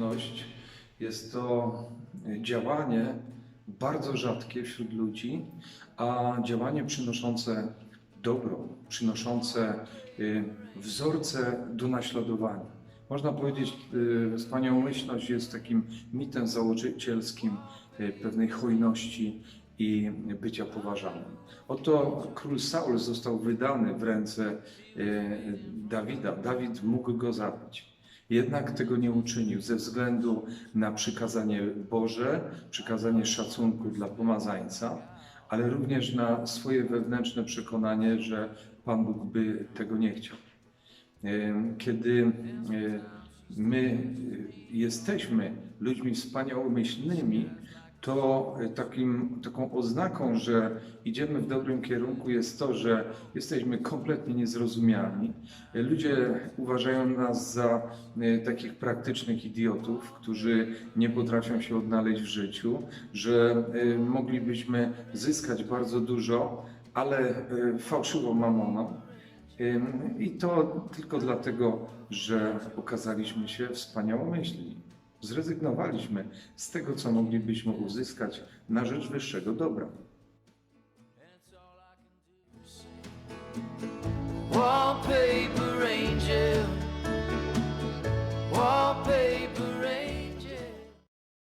Pomyślność jest to działanie bardzo rzadkie wśród ludzi, a działanie przynoszące dobro, przynoszące y, wzorce do naśladowania. Można powiedzieć, y, wspaniałomyślność jest takim mitem założycielskim y, pewnej hojności i bycia poważanym. Oto król Saul został wydany w ręce Dawida. Dawid mógł go zabić. Jednak tego nie uczynił ze względu na przykazanie Boże, przykazanie szacunku dla pomazańca, ale również na swoje wewnętrzne przekonanie, że Pan Bóg by tego nie chciał. Em, Kiedy e, my e, jesteśmy ludźmi wspaniałomyślnymi, to e, takim, taką oznaką, że idziemy w dobrym kierunku jest to, że jesteśmy kompletnie niezrozumiani. Ludzie uważają nas za e, takich praktycznych idiotów, którzy nie potrafią się odnaleźć w życiu, że e, moglibyśmy zyskać bardzo dużo, ale fałszywą mamoną. I to tylko dlatego, że okazaliśmy się wspaniałomyślni. Zrezygnowaliśmy z tego, co moglibyśmy uzyskać na rzecz wyższego dobra.